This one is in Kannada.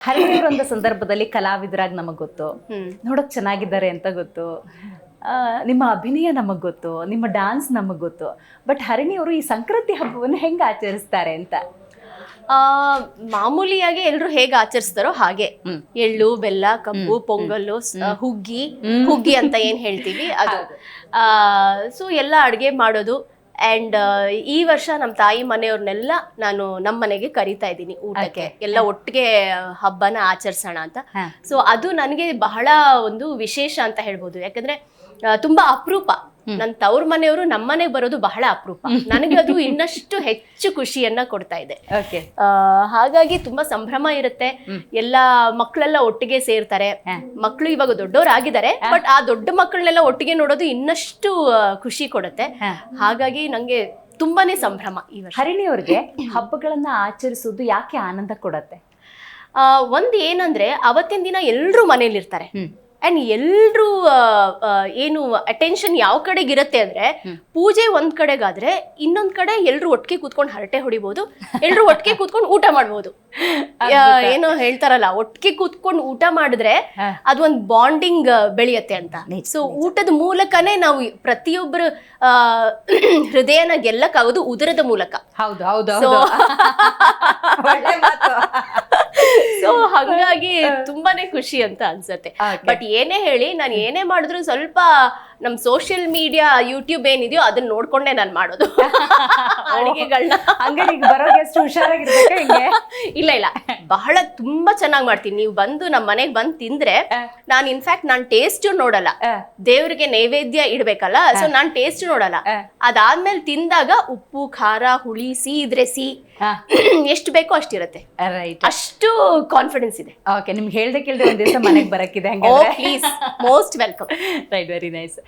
ಹರಿಣಿಯವರೊಂದು ಸಂದರ್ಭದಲ್ಲಿ ಕಲಾವಿದರಾಗಿ ನಮಗ್ ಗೊತ್ತು. ನೋಡಕ್ ಚೆನ್ನಾಗಿದ್ದಾರೆ ಅಂತ ಗೊತ್ತು. ಆ, ನಿಮ್ಮ ಅಭಿನಯ ನಮಗ್ ಗೊತ್ತು ನಿಮ್ಮ ಡಾನ್ಸ್ ನಮಗ್ ಗೊತ್ತು. ಬಟ್ ಹರಿಣಿಯವರು ಈ ಸಂಕ್ರಾಂತಿ ಹಬ್ಬವನ್ನು ಹೆಂಗೆ ಆಚರಿಸ್ತಾರೆ ಅಂತ? ಆ ಮಾಮೂಲಿಯಾಗಿ ಎಲ್ರು ಹೇಗೆ ಆಚರಿಸ್ತಾರೋ ಹಾಗೆ. ಎಳ್ಳು ಬೆಲ್ಲ ಕಬ್ಬು ಪೊಂಗಲ್ಲು ಹುಗ್ಗಿ. ಹುಗ್ಗಿ ಅಂತ ಏನ್ ಹೇಳ್ತೀವಿ ಅದು. ಸೊ ಎಲ್ಲ ಅಡ್ಗೆ ಮಾಡೋದು ಅಂಡ್ ಈ ವರ್ಷ ನಮ್ಮ ತಾಯಿ ಮನೆಯವ್ರನ್ನೆಲ್ಲ ನಾನು ನಮ್ಮ ಮನೆಗೆ ಕರಿತಾ ಇದ್ದೀನಿ ಊಟಕ್ಕೆ. ಎಲ್ಲ ಒಟ್ಟಿಗೆ ಹಬ್ಬನ ಆಚರಿಸೋಣ ಅಂತ. ಸೊ ಅದು ನನಗೆ ಬಹಳ ಒಂದು ವಿಶೇಷ ಅಂತ ಹೇಳ್ಬೋದು. ಯಾಕಂದ್ರೆ ತುಂಬಾ ಅಪರೂಪ. ನನ್ನ ತವ್ರ ಮನೆಯವರು ನಮ್ಮನೆಗೆ ಬರೋದು ಬಹಳ ಅಪರೂಪ. ನನಗೆ ಅದು ಇನ್ನಷ್ಟು ಹೆಚ್ಚು ಖುಷಿಯನ್ನ ಕೊಡ್ತಾ ಇದೆ. ಹಾಗಾಗಿ ತುಂಬಾ ಸಂಭ್ರಮ ಇರುತ್ತೆ. ಎಲ್ಲ ಮಕ್ಕಳೆಲ್ಲ ಒಟ್ಟಿಗೆ ಸೇರ್ತಾರೆ. ಮಕ್ಕಳು ಇವಾಗ ದೊಡ್ಡವರಾಗಿದ್ದಾರೆ ಬಟ್ ಆ ದೊಡ್ಡ ಮಕ್ಕಳನ್ನೆಲ್ಲ ಒಟ್ಟಿಗೆ ನೋಡೋದು ಇನ್ನಷ್ಟು ಖುಷಿ ಕೊಡುತ್ತೆ. ಹಾಗಾಗಿ ನಂಗೆ ತುಂಬಾನೇ ಸಂಭ್ರಮ ಈ ವರ್ಷ. ಹರಿಣಿಯವ್ರಿಗೆ ಹಬ್ಬಗಳನ್ನ ಆಚರಿಸೋದು ಯಾಕೆ ಆನಂದ ಕೊಡತ್ತೆ? ಆ, ಒಂದ್ ಏನಂದ್ರೆ ಅವತ್ತಿನ ದಿನ ಎಲ್ರು ಮನೇಲಿರ್ತಾರೆ. ಹ್ಮ್. ಎಲ್ಲರೂ ಏನು ಅಟೆನ್ಷನ್ ಯಾವ ಕಡೆಗೆ ಇರುತ್ತೆ ಅಂದ್ರೆ ಪೂಜೆ ಒಂದ್ ಕಡೆಗಾದ್ರೆ ಇನ್ನೊಂದ್ ಕಡೆ ಎಲ್ರು ಒಟ್ಟಿಗೆ ಕೂತ್ಕೊಂಡು ಹರಟೆ ಹೊಡಿಬಹುದು ಎಲ್ಲರೂ ಒಟ್ಟಿಗೆ ಕೂತ್ಕೊಂಡು ಊಟ ಮಾಡ್ಬೋದು. ಏನು ಹೇಳ್ತಾರಲ್ಲ ಒಟ್ಟಿಗೆ ಕೂತ್ಕೊಂಡು ಊಟ ಮಾಡಿದ್ರೆ ಅದೊಂದು ಬಾಂಡಿಂಗ್ ಬೆಳೆಯುತ್ತೆ ಅಂತ. ಸೊ ಊಟದ ಮೂಲಕನೇ ನಾವು ಪ್ರತಿಯೊಬ್ಬರು ಹೃದಯನ ಗೆಲ್ಲಕ್ಕಾಗೋದು ಉದರದ ಮೂಲಕ. ಹೌದು ಹೌದು ಹಾಗಾಗಿ ತುಂಬಾನೇ ಖುಷಿ ಅಂತ ಅನ್ಸತ್ತೆ. ಬಟ್ ಏನೇ ಹೇಳಿ ನಾನು ಏನೇ ಮಾಡಿದ್ರು ಸ್ವಲ್ಪ ನಮ್ ಸೋಷಿಯಲ್ ಮೀಡಿಯಾ ಯೂಟ್ಯೂಬ್ ಏನಿದೆಯೋ ಅದನ್ನ ನೋಡ್ಕೊಂಡೆ ನಾನು ಮಾಡೋದು. ಅಡಿಗೆಗಳನ್ನ ಹಂಗಾರೆ ಈಗ ಬರೋ ಗೆಸ್ಟ್ ಹುಷಾರಾಗಿರ್ಬೇಕಾ ಹಿಂಗೆ? ಇಲ್ಲ ಇಲ್ಲ. ಬಹಳ ತುಂಬಾ ಚೆನ್ನಾಗಿ ಮಾಡ್ತೀನಿ. ನೀವು ಬಂದು ನಮ್ಮ ಮನೆಗೆ ಬಂದು ತಿಂದ್ರೆ ನಾನು ಇನ್ಫ್ಯಾಕ್ಟ್ ನಾನು ಟೇಸ್ಟ್ ನೋಡಲ್ಲ. ದೇವ್ರಿಗೆ ನೈವೇದ್ಯ ಇಡ್ಬೇಕಲ್ಲ ಸೊ ನಾನ್ ಟೇಸ್ಟ್ ನೋಡಲ್ಲ. ಅದಾದ್ಮೇಲೆ ತಿಂದಾಗ ಉಪ್ಪು ಖಾರ ಹುಳಿ ಸಿ ಇದ್ರೆ ಸಿ. ಎಷ್ಟು ಬೇಕೋ ಅಷ್ಟಿರತ್ತೆ ರೈಟ್ ಅಷ್ಟು ಕಾನ್ಫಿಡೆನ್ಸ್ ಇದೆ. ಓಕೆ ನಿಮ್ಗೆ ಹೇಳ್ದೆ ಕೇಳ್ದೆ ಒಂದ್ ದಿವಸ ಮನೆಗೆ ಬರಕ್ಕಿದೆ most welcome right very nice